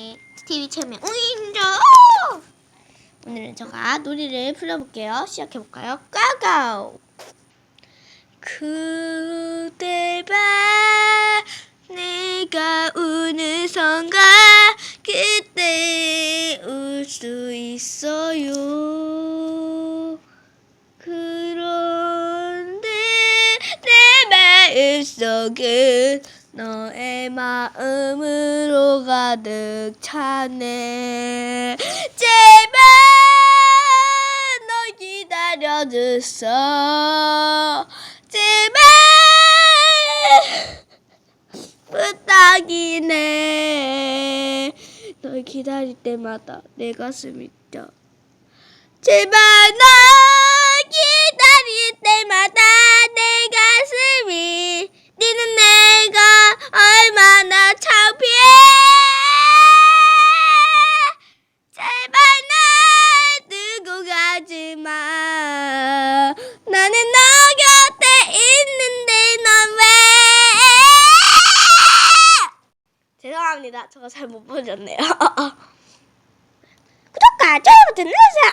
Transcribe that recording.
TV 채널 우인조 오늘은 제가 놀이를 불러볼게요. 시작해볼까요? 까가오 그대 봐 내가 우는 순간 그때 울 수 있어요 그런데 내 마음속은 너의 마음으로 가득 차네. 제발 널 기다려줬어 제발 부탁이네. 널 기다릴 때마다 내 가슴이 뛰어 제발 널 죄송합니다. 저거 잘못 보셨네요. 구독과 좋아요 버튼 눌러주세요